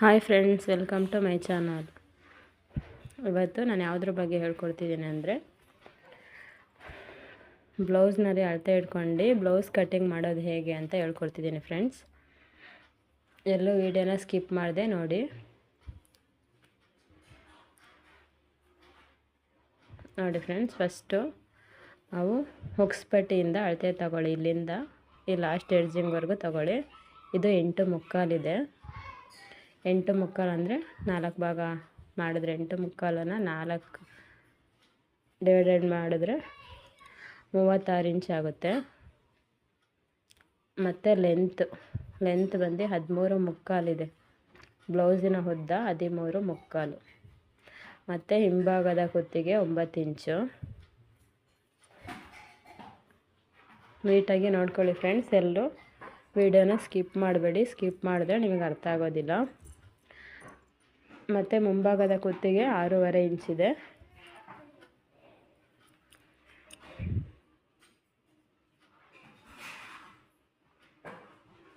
Hi friends, welcome to my channel. ಇವತ್ತು ನಾನು ಯಾವುದ್ರ ಬಗ್ಗೆ ಹೇಳ್ಕೊಡ್ತಿದ್ದೀನಿ ಅಂದರೆ, ಬ್ಲೌಸ್ನಲ್ಲಿ ಅಳತೆ ಇಟ್ಕೊಂಡು ಬ್ಲೌಸ್ ಕಟ್ಟಿಂಗ್ ಮಾಡೋದು ಹೇಗೆ ಅಂತ ಹೇಳ್ಕೊಡ್ತಿದ್ದೀನಿ ಫ್ರೆಂಡ್ಸ್. ಎಲ್ಲೂ ವೀಡಿಯೋನ ಸ್ಕಿಪ್ ಮಾಡಿದೆ ನೋಡಿ. ನೋಡಿ ಫ್ರೆಂಡ್ಸ್, ಫಸ್ಟು ನಾವು ಹುಕ್ಸ್ಪಟ್ಟಿಯಿಂದ ಅಳತೆ ತಗೊಳ್ಳಿ. ಇಲ್ಲಿಂದ ಈ ಲಾಸ್ಟ್ ಎಡ್ಜಿಂಗ್ವರೆಗೂ ತಗೊಳ್ಳಿ. ಇದು ಎಂಟು ಮುಕ್ಕಾಲಿದೆ. ಎಂಟು ಮುಕ್ಕಾಲು ಅಂದರೆ ನಾಲ್ಕು ಭಾಗ ಮಾಡಿದ್ರೆ ಎಂಟು ಮುಕ್ಕಾಲನ್ನು ನಾಲ್ಕು ಡಿವೈಡೆಡ್ ಮಾಡಿದ್ರೆ ಮೂವತ್ತಾರು ಇಂಚ್ ಆಗುತ್ತೆ. ಮತ್ತು ಲೆಂತ್ ಲೆಂತ್ ಬಂದು ಹದಿಮೂರು ಮುಕ್ಕಾಲಿದೆ ಬ್ಲೌಸಿನ ಉದ್ದ ಹದಿಮೂರು ಮುಕ್ಕಾಲು. ಮತ್ತು ಹಿಂಭಾಗದ ಕುತ್ತಿಗೆ ಒಂಬತ್ತು ಇಂಚು ನೀಟಾಗಿ ನೋಡ್ಕೊಳ್ಳಿ ಫ್ರೆಂಡ್ಸ್ ಎಲ್ಲರೂ ವಿಡಿಯೋನ ಸ್ಕಿಪ್ ಮಾಡಬೇಡಿ. ಸ್ಕಿಪ್ ಮಾಡಿದ್ರೆ ನಿಮಗೆ ಅರ್ಥ ಆಗೋದಿಲ್ಲ. ಮತ್ತು ಮುಂಭಾಗದ ಕುತ್ತಿಗೆ ಆರೂವರೆ ಇಂಚಿದೆ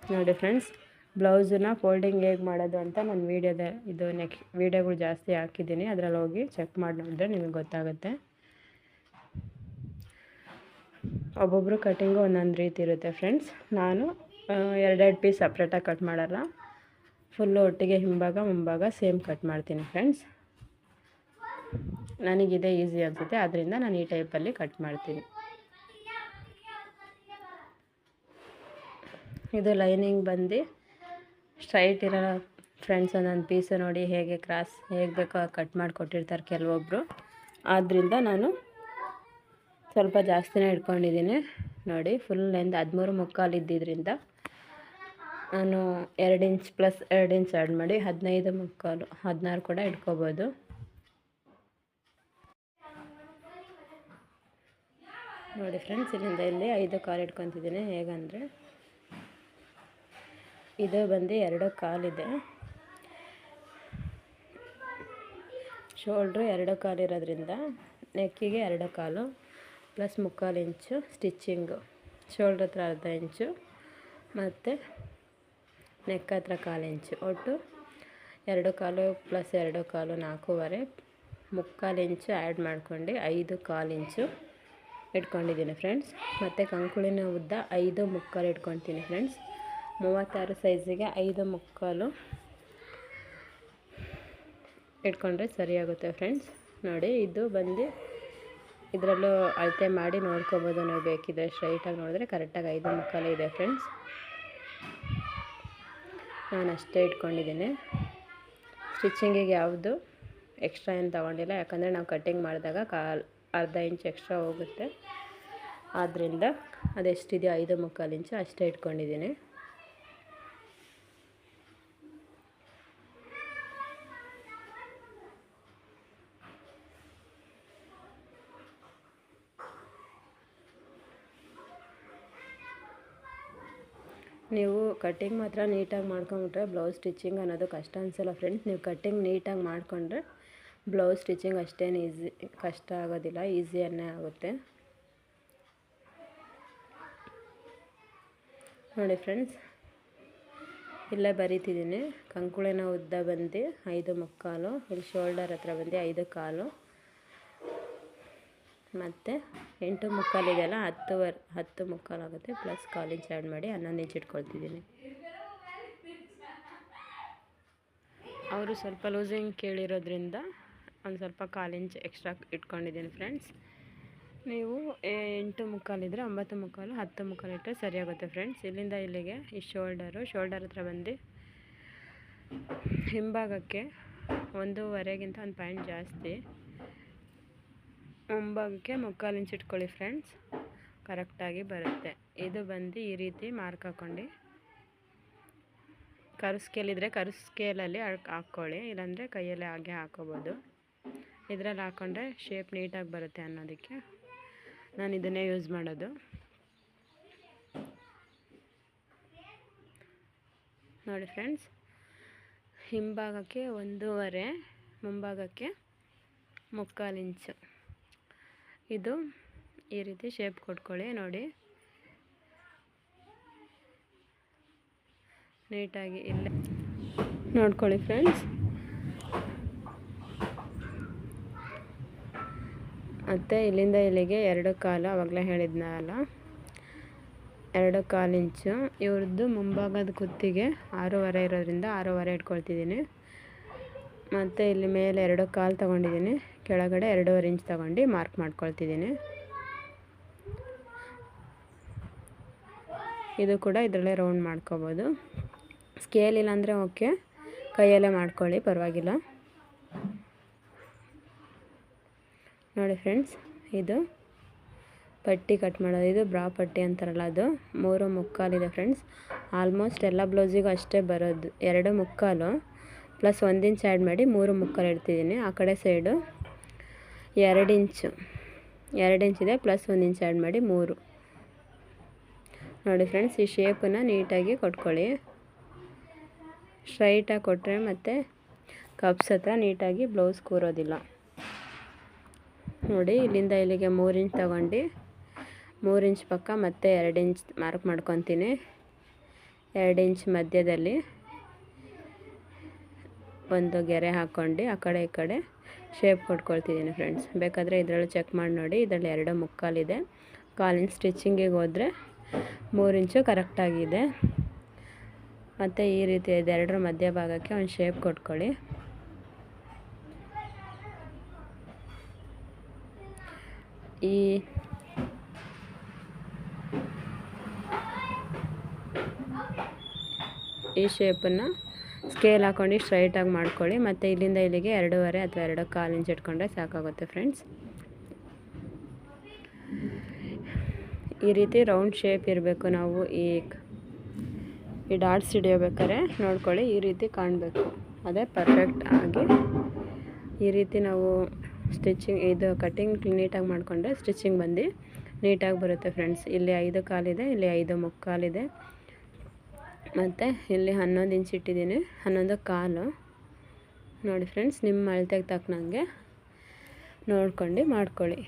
ನೋಡಿ ಫ್ರೆಂಡ್ಸ್, ಬ್ಲೌಸನ್ನ ಫೋಲ್ಡಿಂಗ್ ಹೇಗೆ ಮಾಡೋದು ಅಂತ ನಾನು ವೀಡಿಯೋದ, ಇದು ನೆಕ್ಸ್ಟ್ ವೀಡಿಯೋಗಳು ಜಾಸ್ತಿ ಹಾಕಿದ್ದೀನಿ. ಅದರಲ್ಲಿ ಹೋಗಿ ಚೆಕ್ ಮಾಡಿ ನೋಡಿದ್ರೆ ನಿಮಗೆ ಗೊತ್ತಾಗುತ್ತೆ. ಒಬ್ಬೊಬ್ಬರು ಕಟ್ಟಿಂಗು ಒಂದೊಂದು ರೀತಿ ಇರುತ್ತೆ ಫ್ರೆಂಡ್ಸ್. ನಾನು ಎರಡೆರಡು ಪೀಸ್ ಸಪ್ರೇಟಾಗಿ ಕಟ್ ಮಾಡಲ್ಲ. ಫುಲ್ಲು ಒಟ್ಟಿಗೆ ಹಿಂಭಾಗ, ಮುಂಭಾಗ ಸೇಮ್ ಕಟ್ ಮಾಡ್ತೀನಿ ಫ್ರೆಂಡ್ಸ್ ನನಗಿದೆ ಈಸಿ ಅನಿಸುತ್ತೆ ಆದ್ದರಿಂದ ನಾನು ಈ ಟೈಪಲ್ಲಿ ಕಟ್ ಮಾಡ್ತೀನಿ. ಇದು ಲೈನಿಂಗ್ ಬಂದು ಸ್ಟ್ರೈಟ್ ಇರೋ ಫ್ರೆಂಡ್ಸ್ ಒಂದೊಂದು ಪೀಸು ನೋಡಿ ಹೇಗೆ ಕ್ರಾಸ್ ಹೇಗೆ ಬೇಕೋ ಕಟ್ ಮಾಡಿಕೊಟ್ಟಿರ್ತಾರೆ ಕೆಲವೊಬ್ಬರು ಆದ್ದರಿಂದ ನಾನು ಸ್ವಲ್ಪ ಜಾಸ್ತಿನೇ ಇಟ್ಕೊಂಡಿದ್ದೀನಿ ನೋಡಿ ಫುಲ್ ಲೆಂತ್ ಹದಿಮೂರು ಮುಕ್ಕಾಲು ಇದ್ದಿದ್ದರಿಂದ ನಾನು ಎರಡು ಇಂಚ್ ಪ್ಲಸ್ ಎರಡು ಇಂಚ್ ಆ್ಯಡ್ ಮಾಡಿ ಹದಿನೈದು ಮುಕ್ಕಾಲು, ಹದಿನಾರು ಕೂಡ ಇಟ್ಕೋಬೋದು. ನೋಡಿ ಫ್ರೆಂಡ್ಸ್, ಇಲ್ಲಿಂದ ಇಲ್ಲಿ ಐದು ಕಾಲು ಇಟ್ಕೊತಿದ್ದೀನಿ. ಹೇಗಂದರೆ ಇದು ಬಂದು ಎರಡು ಕಾಲಿದೆ. ಶೋಲ್ಡ್ರು ಎರಡು ಕಾಲು ಇರೋದ್ರಿಂದ ನೆಕ್ಕಿಗೆ ಎರಡು ಕಾಲು ಪ್ಲಸ್ ಮುಕ್ಕಾಲು ಇಂಚು ಸ್ಟಿಚ್ಚಿಂಗು. ಶೋಲ್ಡ್ರ್ ಹತ್ರ ಅರ್ಧ ಇಂಚು. ಮತ್ತು ನೆಕ್ ಹತ್ರ ಕಾಲು ಇಂಚು. ಒಟ್ಟು ಎರಡು ಕಾಲು ಪ್ಲಸ್ ಎರಡು ಕಾಲು ನಾಲ್ಕೂವರೆ. ಮುಕ್ಕಾಲು ಇಂಚು ಆ್ಯಡ್ ಮಾಡ್ಕೊಂಡು ಐದು ಕಾಲು ಇಂಚು ಇಟ್ಕೊಂಡಿದ್ದೀನಿ ಫ್ರೆಂಡ್ಸ್. ಮತ್ತು ಕಂಕುಳಿನ ಉದ್ದ ಐದು ಮುಕ್ಕಾಲು ಇಟ್ಕೊತೀನಿ ಫ್ರೆಂಡ್ಸ್. ಮೂವತ್ತಾರು ಸೈಜಿಗೆ ಐದು ಮುಕ್ಕಾಲು ಇಟ್ಕೊಂಡ್ರೆ ಸರಿಯಾಗುತ್ತೆ ಫ್ರೆಂಡ್ಸ್. ನೋಡಿ, ಇದು ಬಂದು ಇದರಲ್ಲೂ ಅಳತೆ ಮಾಡಿ ನೋಡ್ಕೋಬೋದು. ನೀವು ಬೇಕಿದ್ರೆ ಸ್ಟ್ರೈಟಾಗಿ ನೋಡಿದ್ರೆ ಕರೆಕ್ಟಾಗಿ ಐದು ಮುಕ್ಕಾಲು ಇದೆ ಫ್ರೆಂಡ್ಸ್. ನಾನು ಅಷ್ಟೇ ಇಟ್ಕೊಂಡಿದ್ದೀನಿ. ಸ್ಟಿಚ್ಚಿಂಗಿಗೆ ಯಾವುದು ಎಕ್ಸ್ಟ್ರಾ ಏನು ತೊಗೊಂಡಿಲ್ಲ. ಯಾಕಂದರೆ ನಾವು ಕಟ್ಟಿಂಗ್ ಮಾಡಿದಾಗ ಕಾಲ್ ಅರ್ಧ ಇಂಚ್ ಎಕ್ಸ್ಟ್ರಾ ಹೋಗುತ್ತೆ. ಆದ್ದರಿಂದ ಅದೆಷ್ಟಿದೆಯೋ ಐದು ಮುಕ್ಕಾಲು ಇಂಚು ಅಷ್ಟೇ ಇಟ್ಕೊಂಡಿದ್ದೀನಿ. ನೀವು ಕಟ್ಟಿಂಗ್ ಮಾತ್ರ ನೀಟಾಗಿ ಮಾಡ್ಕೊಂಬಿಟ್ರೆ ಬ್ಲೌಸ್ ಸ್ಟಿಚಿಂಗ್ ಅನ್ನೋದು ಕಷ್ಟ ಅನಿಸಲ್ಲ ಫ್ರೆಂಡ್ಸ್ ನೀವು ಕಟ್ಟಿಂಗ್ ನೀಟಾಗಿ ಮಾಡಿಕೊಂಡ್ರೆ ಬ್ಲೌಸ್ ಸ್ಟಿಚಿಂಗ್ ಅಷ್ಟೇನು ಈಸಿ ಕಷ್ಟ ಆಗೋದಿಲ್ಲ ಈಸಿಯನ್ನೇ ಆಗುತ್ತೆ. ನೋಡಿ ಫ್ರೆಂಡ್ಸ್ ಇಲ್ಲೇ ಬರೀತಿದ್ದೀನಿ. ಕಂಕುಳಿನ ಉದ್ದ ಬಂದು ಐದು ಮುಕ್ಕಾಲು, ಇಲ್ಲಿ ಶೋಲ್ಡರ್ ಹತ್ರ ಬಂದು ಐದು ಕಾಲು. ಮತ್ತು ಎಂಟು ಮುಕ್ಕಾಲು ಇದೆಯಲ್ಲ ಹತ್ತುವರೆ, ಹತ್ತು ಮುಕ್ಕಾಲು ಆಗುತ್ತೆ ಪ್ಲಸ್ ಕಾಲೇಜ್ ಆ್ಯಡ್ ಮಾಡಿ ಹನ್ನೊಂದು ಇಂಚ್ ಇಟ್ಕೊಳ್ತಿದ್ದೀನಿ. ಅವರು ಸ್ವಲ್ಪ ಲೂಸಿಂಗ್ ಕೇಳಿರೋದ್ರಿಂದ ಒಂದು ಸ್ವಲ್ಪ ಕಾಲು ಇಂಚ್ ಎಕ್ಸ್ಟ್ರಾ ಇಟ್ಕೊಂಡಿದ್ದೀನಿ ಫ್ರೆಂಡ್ಸ್ ನೀವು ಎಂಟು ಮುಕ್ಕಾಲಿದ್ರೆ ಒಂಬತ್ತು ಮುಕ್ಕಾಲು, ಹತ್ತು ಮುಕ್ಕಾಲು ಇಟ್ಟರೆ ಸರಿಯಾಗುತ್ತೆ ಫ್ರೆಂಡ್ಸ್ ಇಲ್ಲಿಂದ ಇಲ್ಲಿಗೆ ಈ ಶೋಲ್ಡರು ಶೋಲ್ಡರ್ ಹತ್ರ ಬಂದು ಹಿಂಭಾಗಕ್ಕೆ ಒಂದೂವರೆಗಿಂತ ಒಂದು ಪಾಯಿಂಟ್ ಜಾಸ್ತಿ. ಮುಂಭಾಗಕ್ಕೆ ಮುಕ್ಕಾಲು ಇಂಚ್ ಇಟ್ಕೊಳ್ಳಿ ಫ್ರೆಂಡ್ಸ್ ಕರೆಕ್ಟಾಗಿ ಬರುತ್ತೆ. ಇದು ಬಂದು ಈ ರೀತಿ ಮಾರ್ಕ್ ಹಾಕ್ಕೊಂಡು. ಕರು ಸ್ಕೇಲಿದ್ರೆ ಕರು ಸ್ಕೇಲಲ್ಲಿ ಹಾಕ್ಕೊಳ್ಳಿ. ಇಲ್ಲಾಂದರೆ ಕೈಯಲ್ಲಿ ಹಾಗೆ ಹಾಕೋಬೋದು. ಇದರಲ್ಲಿ ಹಾಕ್ಕೊಂಡ್ರೆ ಶೇಪ್ ನೀಟಾಗಿ ಬರುತ್ತೆ ಅನ್ನೋದಕ್ಕೆ ನಾನು ಇದನ್ನೇ ಯೂಸ್ ಮಾಡೋದು. ನೋಡಿ ಫ್ರೆಂಡ್ಸ್ ಹಿಂಭಾಗಕ್ಕೆ ಒಂದೂವರೆ, ಮುಂಭಾಗಕ್ಕೆ ಮುಕ್ಕಾಲು ಇಂಚು ಇದು ಈ ರೀತಿ ಶೇಪ್ ಕೊಟ್ಕೊಳ್ಳಿ, ನೋಡಿ. ನೀಟಾಗಿ ಇಲ್ಲೇ. ನೋಡ್ಕೊಳ್ಳಿ ಫ್ರೆಂಡ್ಸ್ ಮತ್ತು ಇಲ್ಲಿಂದ ಇಲ್ಲಿಗೆ ಎರಡು ಕಾಲು, ಅವಾಗಲೇ ಹೇಳಿದ್ನಲ್ಲ ಎರಡು ಕಾಲು ಇಂಚು. ಇವ್ರದ್ದು ಮುಂಭಾಗದ ಕುತ್ತಿಗೆ ಆರೂವರೆ ಇರೋದ್ರಿಂದ ಆರೂವರೆ ಇಟ್ಕೊಳ್ತಿದ್ದೀನಿ. ಮತ್ತು ಇಲ್ಲಿ ಮೇಲೆ ಎರಡು ಕಾಲು ತೊಗೊಂಡಿದ್ದೀನಿ. ಕೆಳಗಡೆ ಎರಡೂವರೆ ಇಂಚ್ ತಗೊಂಡು ಮಾರ್ಕ್ ಮಾಡ್ಕೊಳ್ತಿದ್ದೀನಿ. ಇದು ಕೂಡ ಇದರಲ್ಲೇ ರೌಂಡ್ ಮಾಡ್ಕೋಬೋದು. ಸ್ಕೇಲ್ ಇಲ್ಲಾಂದರೆ ಓಕೆ, ಕೈಯಲ್ಲೇ ಮಾಡ್ಕೊಳ್ಳಿ, ಪರವಾಗಿಲ್ಲ. ನೋಡಿ ಫ್ರೆಂಡ್ಸ್, ಇದು ಪಟ್ಟಿ ಕಟ್ ಮಾಡೋದು, ಇದು ಬ್ರಾ ಪಟ್ಟಿ ಅಂತಾರಲ್ಲ ಅದು. ಮೂರು ಮುಕ್ಕಾಲಿದೆ ಫ್ರೆಂಡ್ಸ್. ಆಲ್ಮೋಸ್ಟ್ ಎಲ್ಲ ಬ್ಲೌಸಿಗೂ ಅಷ್ಟೇ ಬರೋದು, ಎರಡು ಮುಕ್ಕಾಲು. ಪ್ಲಸ್ ಒಂದು ಇಂಚ್ ಆ್ಯಡ್ ಮಾಡಿ ಮೂರು ಮುಕ್ಕಾಲು ಇಡ್ತಿದ್ದೀನಿ. ಆ ಕಡೆ ಸೈಡು ಎರಡು ಇಂಚು. ಎರಡು ಇಂಚಿದೆ ಪ್ಲಸ್ ಒಂದು ಇಂಚ್ ಆ್ಯಡ್ ಮಾಡಿ ಮೂರು. ನೋಡಿ ಫ್ರೆಂಡ್ಸ್ ಈ ಶೇಪನ್ನು ನೀಟಾಗಿ ಕೊಟ್ಕೊಳ್ಳಿ. ಸ್ಟ್ರೈಟಾಗಿ ಕೊಟ್ಟರೆ ಮತ್ತು ಕಪ್ಸ್ ಹತ್ರ ನೀಟಾಗಿ ಬ್ಲೌಸ್ ಕೂರೋದಿಲ್ಲ. ನೋಡಿ, ಇಲ್ಲಿಂದ ಇಲ್ಲಿಗೆ ಮೂರು ಇಂಚ್ ತಗೊಂಡು, ಮೂರು ಇಂಚ್ ಪಕ್ಕ ಮತ್ತೆ ಎರಡು ಇಂಚ್ ಮಾರ್ಕ್ ಮಾಡ್ಕೊತೀನಿ. ಎರಡು ಇಂಚ್ ಮಧ್ಯದಲ್ಲಿ ಒಂದು ಗೆರೆ ಹಾಕ್ಕೊಂಡು, ಆ ಕಡೆ ಈ ಕಡೆ ಶೇಪ್ ಕೊಟ್ಕೊಳ್ತಿದ್ದೀನಿ ಫ್ರೆಂಡ್ಸ್ ಬೇಕಾದರೆ ಇದರಲ್ಲಿ ಚೆಕ್ ಮಾಡಿ ನೋಡಿ. ಇದರಲ್ಲಿ ಎರಡು ಮುಕ್ಕಾಲಿದೆ ಕಾಲಿನ ಸ್ಟಿಚ್ಚಿಂಗಿಗೆ ಹೋದರೆ ಮೂರು ಇಂಚು ಕರೆಕ್ಟಾಗಿದೆ ಮತ್ತು ಈ ರೀತಿ ಇದೆರಡರ ಮಧ್ಯಭಾಗಕ್ಕೆ ಒಂದು ಶೇಪ್ ಕೊಟ್ಕೊಳ್ಳಿ. ಈ ಈ ಶೇಪನ್ನು ಸ್ಕೇಲ್ ಹಾಕ್ಕೊಂಡು ಸ್ಟ್ರೈಟಾಗಿ ಮಾಡ್ಕೊಳ್ಳಿ. ಮತ್ತು ಇಲ್ಲಿಂದ ಇಲ್ಲಿಗೆ ಎರಡೂವರೆ ಅಥವಾ ಎರಡು ಕಾಲು ಇಂಚ್ ಇಟ್ಕೊಂಡ್ರೆ ಸಾಕಾಗುತ್ತೆ ಫ್ರೆಂಡ್ಸ್ ಈ ರೀತಿ ರೌಂಡ್ ಶೇಪ್ ಇರಬೇಕು ನಾವು. ಈ ಈ ಡಾಟ್ಸ್ ಹಿಡಿಯೋಬೇಕಾದ್ರೆ ನೋಡ್ಕೊಳ್ಳಿ, ಈ ರೀತಿ ಕಾಣಬೇಕು. ಅದೇ ಪರ್ಫೆಕ್ಟ್ ಆಗಿ. ಈ ರೀತಿ ನಾವು ಸ್ಟಿಚಿಂಗ್ ಇದು ಕಟ್ಟಿಂಗ್ ನೀಟಾಗಿ ಮಾಡಿಕೊಂಡ್ರೆ ಸ್ಟಿಚಿಂಗ್ ಬಂದು ನೀಟಾಗಿ ಬರುತ್ತೆ ಫ್ರೆಂಡ್ಸ್ ಇಲ್ಲಿ ಐದು ಕಾಲಿದೆ ಇಲ್ಲಿ ಐದು ಮುಕ್ಕಾಲಿದೆ ಮತ್ತು ಇಲ್ಲಿ ಹನ್ನೊಂದು ಇಂಚ್ ಇಟ್ಟಿದ್ದೀನಿ, ಹನ್ನೊಂದು ಕಾಲು. ನೋಡಿ ಫ್ರೆಂಡ್ಸ್ ನಿಮ್ಮ ಅಳತೆಗೆ ತಕ್ಕನಂಗೆ ನೋಡ್ಕೊಂಡು ಮಾಡ್ಕೊಳ್ಳಿ.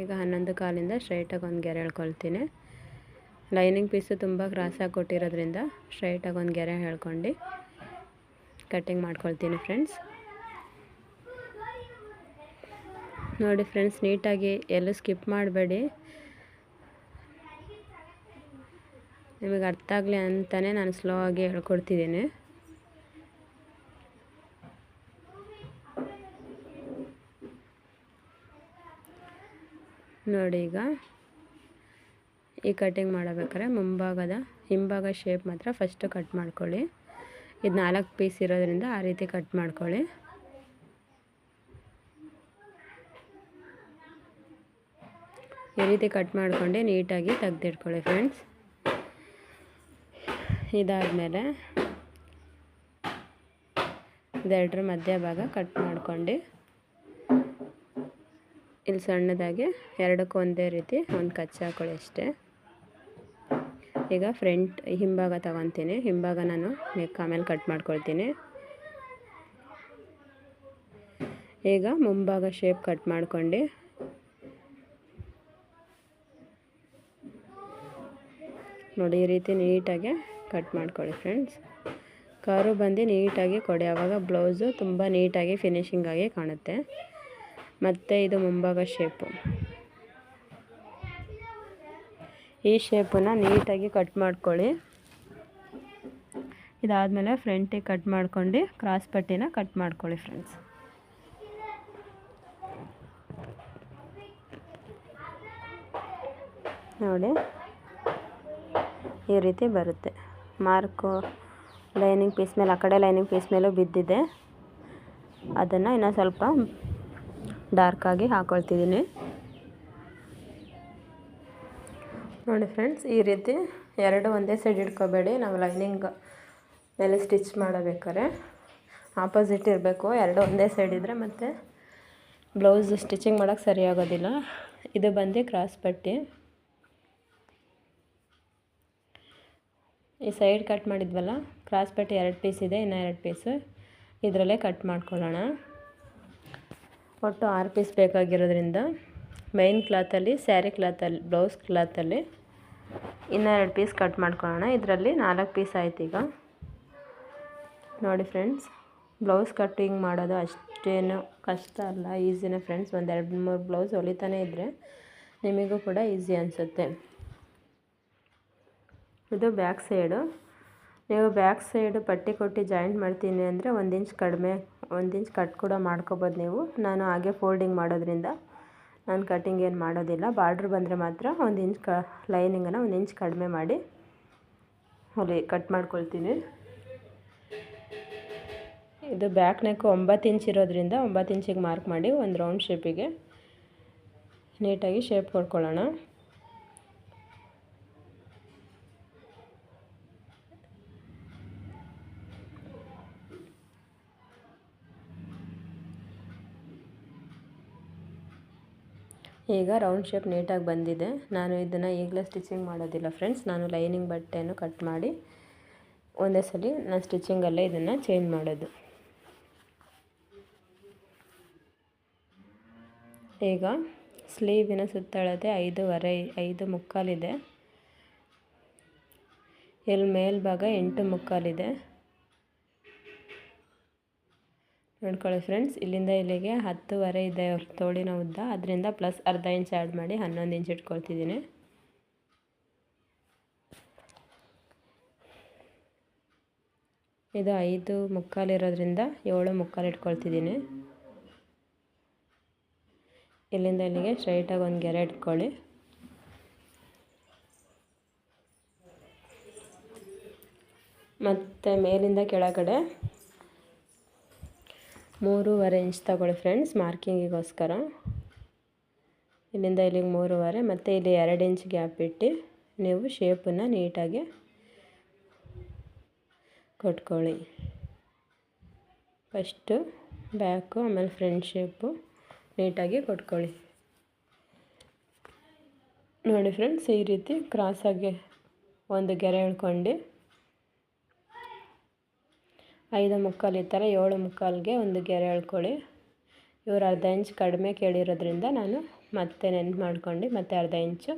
ಈಗ ಹನ್ನೊಂದು ಕಾಲಿಂದ ಸ್ಟ್ರೈಟಾಗಿ ಒಂದು ಗೆರೆ ಹೇಳ್ಕೊಳ್ತೀನಿ ಲೈನಿಂಗ್ ಪೀಸು ತುಂಬ ಕ್ರಾಸಾಗಿ ಕೊಟ್ಟಿರೋದ್ರಿಂದ ಸ್ಟ್ರೈಟಾಗಿ ಒಂದು ಗೆರೆ ಹೇಳ್ಕೊಂಡು ಕಟ್ಟಿಂಗ್ ಮಾಡ್ಕೊಳ್ತೀನಿ ಫ್ರೆಂಡ್ಸ್ ನೋಡಿ ಫ್ರೆಂಡ್ಸ್ ನೀಟಾಗಿ ಎಲ್ಲೂ ಸ್ಕಿಪ್ ಮಾಡಬೇಡಿ. ನಿಮಗೆ ಅರ್ಥ ಆಗಲಿ ಅಂತಲೇ ನಾನು ಸ್ಲೋ ಆಗಿ ಹೇಳ್ಕೊಡ್ತಿದ್ದೀನಿ. ನೋಡಿ ಈಗ, ಈ ಕಟ್ಟಿಂಗ್ ಮಾಡಬೇಕಾದ್ರೆ ಮುಂಭಾಗದ, ಹಿಂಭಾಗ ಶೇಪ್ ಮಾತ್ರ ಫಸ್ಟು ಕಟ್ ಮಾಡ್ಕೊಳ್ಳಿ. ಇದು ನಾಲ್ಕು ಪೀಸ್ ಇರೋದ್ರಿಂದ ಆ ರೀತಿ ಕಟ್ ಮಾಡ್ಕೊಳ್ಳಿ. ಈ ರೀತಿ ಕಟ್ ಮಾಡ್ಕೊಂಡು ನೀಟಾಗಿ ತೆಗ್ದಿಟ್ಕೊಳ್ಳಿ ಫ್ರೆಂಡ್ಸ್ ಇದಾದಮೇಲೆ ಇದೆರಡರ ಮಧ್ಯಭಾಗ ಕಟ್ ಮಾಡ್ಕೊಂಡು ಇಲ್ಲಿ ಸಣ್ಣದಾಗಿ ಎರಡಕ್ಕೂ ಒಂದೇ ರೀತಿ ಒಂದು ಕಚ್ಚ ಹಾಕೊಳ್ಳಿ ಅಷ್ಟೇ. ಈಗ ಫ್ರಂಟ್ ಹಿಂಭಾಗ ತಗೊತೀನಿ. ಹಿಂಭಾಗ ನಾನು ನೆಕ್ ಆಮೇಲೆ ಕಟ್ ಮಾಡ್ಕೊಳ್ತೀನಿ. ಈಗ ಮುಂಭಾಗ ಶೇಪ್ ಕಟ್ ಮಾಡ್ಕೊಂಡು ನೋಡಿ ಈ ರೀತಿ ನೀಟಾಗಿ ಕಟ್ ಮಾಡ್ಕೊಳ್ಳಿ ಫ್ರೆಂಡ್ಸ್. ಕರು ಬಂದು ನೀಟಾಗಿ ಕೊಡಿ. ಆವಾಗ ಬ್ಲೌಸು ತುಂಬ ನೀಟಾಗಿ ಫಿನಿಷಿಂಗಾಗಿ ಕಾಣುತ್ತೆ. ಮತ್ತು ಇದು ಮುಂಭಾಗ ಶೇಪು ಈ ಶೇಪನ್ನು ನೀಟಾಗಿ ಕಟ್ ಮಾಡ್ಕೊಳ್ಳಿ. ಇದಾದಮೇಲೆ ಫ್ರಂಟಿಗೆ ಕಟ್ ಮಾಡ್ಕೊಂಡು ಕ್ರಾಸ್ ಪಟ್ಟಿನ ಕಟ್ ಮಾಡ್ಕೊಳ್ಳಿ ಫ್ರೆಂಡ್ಸ್. ನೋಡಿ, ಈ ರೀತಿ ಬರುತ್ತೆ. ಮಾರ್ಕು ಲೈನಿಂಗ್ ಪೀಸ್ ಮೇಲೆ, ಆ ಕಡೆ ಲೈನಿಂಗ್ ಪೀಸ್ ಮೇಲೂ ಬಿದ್ದಿದೆ. ಅದನ್ನು ಇನ್ನೂ ಸ್ವಲ್ಪ ಡಾರ್ಕಾಗಿ ಹಾಕ್ಕೊಳ್ತಿದ್ದೀನಿ ನೋಡಿ ಫ್ರೆಂಡ್ಸ್ ಈ ರೀತಿ ಎರಡು ಒಂದೇ ಸೈಡ್ ಇಟ್ಕೋಬೇಡಿ. ನಾವು ಲೈನಿಂಗ್ ಮೇಲೆ ಸ್ಟಿಚ್ ಮಾಡಬೇಕಾದ್ರೆ ಆಪೋಸಿಟ್ ಇರಬೇಕು. ಎರಡು ಒಂದೇ ಸೈಡ್ ಇದ್ದರೆ ಮತ್ತು ಬ್ಲೌಸ್ ಸ್ಟಿಚಿಂಗ್ ಮಾಡೋಕ್ಕೆ ಸರಿಯಾಗೋದಿಲ್ಲ. ಇದು ಬಂದು ಕ್ರಾಸ್ ಪಟ್ಟಿ. ಈ ಸೈಡ್ ಕಟ್ ಮಾಡಿದ್ವಲ್ಲ, ಕ್ರಾಸ್ ಪಟ್ಟಿ ಎರಡು ಪೀಸ್ ಇದೆ, ಇನ್ನು ಎರಡು ಪೀಸು. ಇದರಲ್ಲೇ ಕಟ್ ಮಾಡ್ಕೊಳ್ಳೋಣ. ಒಟ್ಟು ಆರು ಪೀಸ್ ಬೇಕಾಗಿರೋದ್ರಿಂದ ಮೈನ್ ಕ್ಲಾತಲ್ಲಿ, ಸ್ಯಾರಿ ಕ್ಲಾತಲ್ಲಿ, ಬ್ಲೌಸ್ ಕ್ಲಾತಲ್ಲಿ ಇನ್ನೆರಡು ಪೀಸ್ ಕಟ್ ಮಾಡ್ಕೊಳ್ಳೋಣ. ಇದರಲ್ಲಿ ನಾಲ್ಕು ಪೀಸ್ ಆಯ್ತು ಈಗ ನೋಡಿ ಫ್ರೆಂಡ್ಸ್, ಬ್ಲೌಸ್ ಕಟ್ಟಿಂಗ್ ಮಾಡೋದು ಅಷ್ಟೇನು ಕಷ್ಟ ಅಲ್ಲ. ಈಸಿನೇ ಫ್ರೆಂಡ್ಸ್ ಒಂದು ಎರಡು ಮೂರು ಬ್ಲೌಸ್ ಹೊಲಿತಾನೆ ಇದ್ದರೆ ನಿಮಗೂ ಕೂಡ ಈಸಿ ಅನಿಸುತ್ತೆ. ಇದು ಬ್ಯಾಕ್ ಸೈಡು. ನೀವು ಬ್ಯಾಕ್ ಸೈಡು ಪಟ್ಟಿ ಕೊಟ್ಟು ಜಾಯಿಂಟ್ ಮಾಡ್ತೀನಿ ಅಂದರೆ ಒಂದು ಇಂಚ್ ಕಡಿಮೆ, ಒಂದು ಇಂಚ್ ಕಟ್ ಕೂಡ ಮಾಡ್ಕೋಬೋದು ನೀವು. ನಾನು ಹಾಗೆ ಫೋಲ್ಡಿಂಗ್ ಮಾಡೋದ್ರಿಂದ ನಾನು ಕಟ್ಟಿಂಗ್ ಏನು ಮಾಡೋದಿಲ್ಲ. ಬಾರ್ಡ್ರ್ ಬಂದರೆ ಮಾತ್ರ ಒಂದು ಇಂಚ್ ಕ ಲೈನಿಂಗನ್ನು ಒಂದು ಇಂಚ್ ಕಡಿಮೆ ಮಾಡಿ ಅಲ್ಲಿ ಕಟ್ ಮಾಡ್ಕೊಳ್ತೀನಿ. ಇದು ಬ್ಯಾಕ್ ನೆಕ್ ಒಂಬತ್ತು ಇಂಚ್ ಇರೋದ್ರಿಂದ ಒಂಬತ್ತು ಇಂಚಿಗೆ ಮಾರ್ಕ್ ಮಾಡಿ ಒಂದು ರೌಂಡ್ ಶೇಪಿಗೆ ನೀಟಾಗಿ ಶೇಪ್ ಕೊಡ್ಕೊಳ್ಳೋಣ. ಈಗ ರೌಂಡ್ ಶೇಪ್ ನೀಟಾಗಿ ಬಂದಿದೆ. ನಾನು ಇದನ್ನು ಈಗಲೇ ಸ್ಟಿಚಿಂಗ್ ಮಾಡೋದಿಲ್ಲ ಫ್ರೆಂಡ್ಸ್ ನಾನು ಲೈನಿಂಗ್ ಬಟ್ಟೆಯನ್ನು ಕಟ್ ಮಾಡಿ ಒಂದೇ ಸಲ ನಾನು ಸ್ಟಿಚಿಂಗಲ್ಲೇ ಇದನ್ನು ಚೇಂಜ್ ಮಾಡೋದು. ಈಗ ಸ್ಲೀವಿನ ಸುತ್ತಳತೆ ಐದೂವರೆ, ಐದು ಮುಕ್ಕಾಲಿದೆ. ಇಲ್ಲಿ ಮೇಲ್ಭಾಗ ಎಂಟು ಮುಕ್ಕಾಲಿದೆ. ನೋಡ್ಕೊಳ್ಳಿ ಫ್ರೆಂಡ್ಸ್ ಇಲ್ಲಿಂದ ಇಲ್ಲಿಗೆ ಹತ್ತುವರೆ ಇದೆ ತೋಳಿನ ಉದ್ದ. ಅದರಿಂದ ಪ್ಲಸ್ ಅರ್ಧ ಇಂಚ್ ಆ್ಯಡ್ ಮಾಡಿ ಹನ್ನೊಂದು ಇಂಚ್ ಇಟ್ಕೊಳ್ತಿದ್ದೀನಿ. ಇದು ಐದು ಮುಕ್ಕಾಲಿರೋದ್ರಿಂದ ಏಳು ಮುಕ್ಕಾಲು ಇಟ್ಕೊಳ್ತಿದ್ದೀನಿ. ಇಲ್ಲಿಂದ ಇಲ್ಲಿಗೆ ಸ್ಟ್ರೈಟಾಗಿ ಒಂದು ಗೆರೆ ಇಟ್ಕೊಳ್ಳಿ. ಮತ್ತು ಮೇಲಿಂದ ಕೆಳಗಡೆ ಮೂರುವರೆ ಇಂಚ್ ತಗೊಳ್ಳಿ ಫ್ರೆಂಡ್ಸ್ ಮಾರ್ಕಿಂಗಿಗೋಸ್ಕರ ಇಲ್ಲಿಂದ ಇಲ್ಲಿಗೆ ಮೂರುವರೆ, ಮತ್ತು ಇಲ್ಲಿ ಎರಡು ಇಂಚ್ ಗ್ಯಾಪ್ ಇಟ್ಟು ನೀವು ಶೇಪನ್ನು ನೀಟಾಗಿ ಕೊಟ್ಕೊಳ್ಳಿ. ಫಸ್ಟು ಬ್ಯಾಕು ಆಮೇಲೆ ಫ್ರಂಟ್ ಶೇಪು ನೀಟಾಗಿ ಕೊಟ್ಕೊಳ್ಳಿ. ನೋಡಿ ಫ್ರೆಂಡ್ಸ್ ಈ ರೀತಿ ಕ್ರಾಸಾಗಿ ಒಂದು ಗೆರೆ ಎಳ್ಕೊಂಡು ಐದು ಮುಕ್ಕಾಲು ಈ ಥರ ಏಳು ಮುಕ್ಕಾಲಿಗೆ ಒಂದು ಗೆರೆ ಎಳ್ಕೊಳ್ಳಿ. ಇವರು ಅರ್ಧ ಇಂಚ್ ಕಡಿಮೆ ಕೇಳಿರೋದ್ರಿಂದ ನಾನು ಮತ್ತೆ ನೆನ್ಪು ಮಾಡ್ಕೊಂಡು ಮತ್ತೆ ಅರ್ಧ ಇಂಚು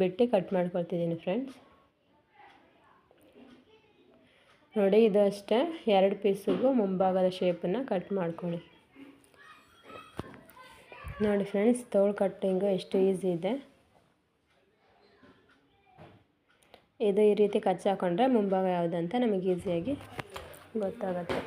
ಬಿಟ್ಟು ಕಟ್ ಮಾಡ್ಕೊಳ್ತಿದ್ದೀನಿ ಫ್ರೆಂಡ್ಸ್. ನೋಡಿ, ಇದು ಅಷ್ಟೇ. ಎರಡು ಪೀಸಿಗೂ ಮುಂಭಾಗದ ಶೇಪನ್ನು ಕಟ್ ಮಾಡ್ಕೊಳ್ಳಿ. ನೋಡಿ ಫ್ರೆಂಡ್ಸ್, ತೋಳು ಕಟ್ಟಿಂಗು ಎಷ್ಟು ಈಸಿ ಇದೆ. ಇದು ಈ ರೀತಿ ಕಚ್ಚಾಕೊಂಡ್ರೆ ಮುಂಭಾಗ ಯಾವುದಂತ ನಮಗೆ ಈಸಿಯಾಗಿ ಗೊತ್ತಾಗತ್ತೆ.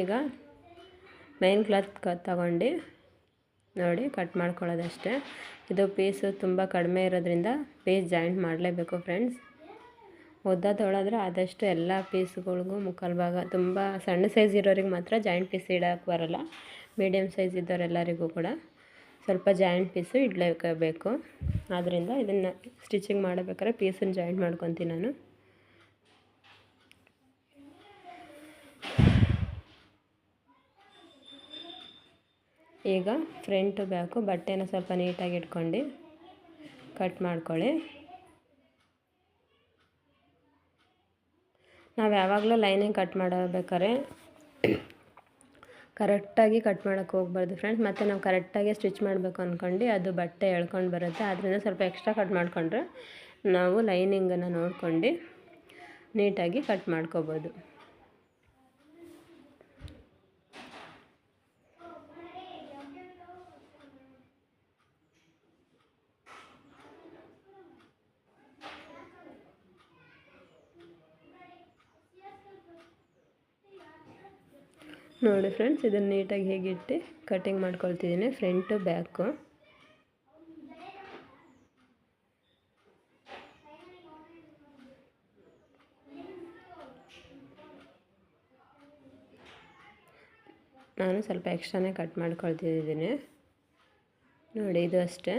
ಈಗ ಮೈನ್ ಕ್ಲಾತ್ ತಗೊಂಡು ನೋಡಿ ಕಟ್ ಮಾಡ್ಕೊಳ್ಳೋದಷ್ಟೇ. ಇದು ಪೀಸು ತುಂಬ ಕಡಿಮೆ ಇರೋದ್ರಿಂದ ಪೀಸ್ ಜಾಯಿಂಟ್ ಮಾಡಲೇಬೇಕು ಫ್ರೆಂಡ್ಸ್ ಉದ್ದ ತೊಳೆದ್ರೆ ಆದಷ್ಟು ಎಲ್ಲ ಪೀಸ್ಗಳಿಗೂ ಮುಕ್ಕಾಲು ಭಾಗ. ತುಂಬ ಸಣ್ಣ ಸೈಜ್ ಇರೋರಿಗೆ ಮಾತ್ರ ಜಾಯಿಂಟ್ ಪೀಸ್ ಇಡೋಕ್ಕೆ ಬರೋಲ್ಲ. ಮೀಡಿಯಮ್ ಸೈಜ್ ಇದ್ದವರೆಲ್ಲರಿಗೂ ಕೂಡ ಸ್ವಲ್ಪ ಜಾಯಿಂಟ್ ಪೀಸು ಇಡಲೇಬೇಕು. ಆದ್ದರಿಂದ ಇದನ್ನು ಸ್ಟಿಚಿಂಗ್ ಮಾಡಬೇಕಾದ್ರೆ ಪೀಸನ್ನು ಜಾಯಿಂಟ್ ಮಾಡ್ಕೊತೀನಿ ನಾನು. ಈಗ ಫ್ರಂಟು ಬ್ಯಾಕು ಬಟ್ಟೆನ ಸ್ವಲ್ಪ ನೀಟಾಗಿ ಇಟ್ಕೊಂಡು ಕಟ್ ಮಾಡ್ಕೊಳ್ಳಿ. ನಾವು ಯಾವಾಗಲೂ ಲೈನಿಂಗ್ ಕಟ್ ಮಾಡಬೇಕಾದ್ರೆ ಕರೆಕ್ಟಾಗಿ ಕಟ್ ಮಾಡೋಕ್ಕೆ ಹೋಗ್ಬಾರ್ದು ಫ್ರೆಂಡ್ಸ್ ಮತ್ತು ನಾವು ಕರೆಕ್ಟಾಗಿ ಸ್ಟಿಚ್ ಮಾಡಬೇಕು ಅಂದ್ಕೊಂಡು ಅದು ಬಟ್ಟೆ ಎಳ್ಕೊಂಡು ಬರುತ್ತೆ. ಅದರಿಂದ ಸ್ವಲ್ಪ ಎಕ್ಸ್ಟ್ರಾ ಕಟ್ ಮಾಡಿಕೊಂಡ್ರೆ ನಾವು ಲೈನಿಂಗನ್ನು ನೋಡ್ಕೊಂಡು ನೀಟಾಗಿ ಕಟ್ ಮಾಡ್ಕೋಬೋದು. ನೋಡಿ ಫ್ರೆಂಡ್ಸ್, ಇದನ್ನು ನೀಟಾಗಿ ಹೇಗಿಟ್ಟು ಕಟಿಂಗ್ ಮಾಡ್ಕೊಳ್ತಿದ್ದೀನಿ ಫ್ರಂಟು ಬ್ಯಾಕು ನಾನು ಸ್ವಲ್ಪ ಎಕ್ಸ್ಟ್ರಾನೇ ಕಟ್ ಮಾಡ್ಕೊಳ್ತಿದ್ದೀನಿ. ನೋಡಿ, ಇದು ಅಷ್ಟೇ.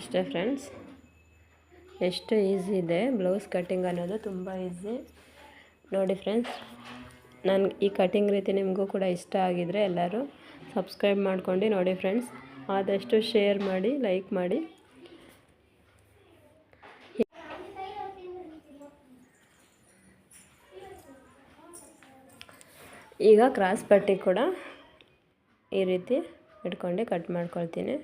ಇಷ್ಟೇ ಫ್ರೆಂಡ್ಸ್ ಎಷ್ಟು ಈಸಿ ಇದೆ ಬ್ಲೌಸ್ ಕಟ್ಟಿಂಗ್ ಅನ್ನೋದು ತುಂಬ ಈಸಿ. ನೋಡಿ ಫ್ರೆಂಡ್ಸ್, ನಾನು ಈ ಕಟಿಂಗ್ ರೀತಿ ನಿಮಗೂ ಕೂಡ ಇಷ್ಟ ಆಗಿದರೆ ಎಲ್ಲರೂ ಸಬ್ಸ್ಕ್ರೈಬ್ ಮಾಡ್ಕೊಂಡು ನೋಡಿ ಫ್ರೆಂಡ್ಸ್, ಆದಷ್ಟು ಶೇರ್ ಮಾಡಿ, ಲೈಕ್ ಮಾಡಿ. ಈಗ ಕ್ರಾಸ್ ಪಟ್ಟಿ ಕೂಡ ಈ ರೀತಿ ಇಟ್ಕೊಂಡು ಕಟ್ ಮಾಡ್ಕೊಳ್ತೀನಿ.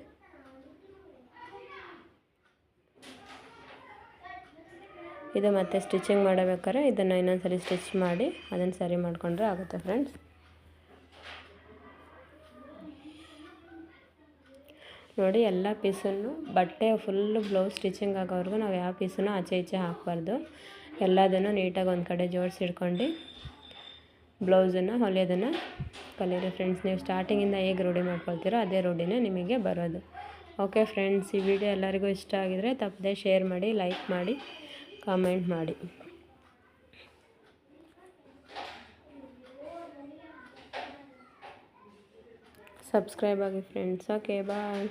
ಇದು ಮತ್ತೆ ಸ್ಟಿಚಿಂಗ್ ಮಾಡಬೇಕಾದ್ರೆ ಇದನ್ನು ಇನ್ನೊಂದ್ಸರಿ ಸ್ಟಿಚ್ ಮಾಡಿ ಅದನ್ನು ಸರಿ ಮಾಡಿಕೊಂಡ್ರೆ ಆಗುತ್ತೆ ಫ್ರೆಂಡ್ಸ್ ನೋಡಿ ಎಲ್ಲ ಪೀಸನ್ನು ಬಟ್ಟೆ ಫುಲ್ಲು ಬ್ಲೌಸ್ ಸ್ಟಿಚಿಂಗ್ ಆಗೋವರೆಗೂ ನಾವು ಯಾವ ಪೀಸನ್ನು ಆಚೆ ಈಚೆ ಹಾಕಬಾರ್ದು. ಎಲ್ಲದನ್ನು ನೀಟಾಗಿ ಒಂದು ಕಡೆ ಜೋಡಿಸಿಡ್ಕೊಂಡು ಬ್ಲೌಸನ್ನು, ಹೊಲಿಯೋದನ್ನು ಕಲಿಯಿರಿ ಫ್ರೆಂಡ್ಸ್ ನೀವು ಸ್ಟಾರ್ಟಿಂಗಿಂದ ಹೇಗೆ ರೂಢಿ ಮಾಡ್ಕೊಳ್ತೀರೋ ಅದೇ ರೂಢಿನೇ ನಿಮಗೆ ಬರೋದು. ಓಕೆ ಫ್ರೆಂಡ್ಸ್ ಈ ವಿಡಿಯೋ ಎಲ್ಲರಿಗೂ ಇಷ್ಟ ಆಗಿದರೆ ತಪ್ಪದೆ ಶೇರ್ ಮಾಡಿ ಲೈಕ್ ಮಾಡಿ. ಕಾಮೆಂಟ್ ಮಾಡಿ. ಸಬ್ಸ್ಕ್ರೈಬ್ ಆಗಿ ಫ್ರೆಂಡ್ಸ್ ಓಕೆ ಬಾಯ್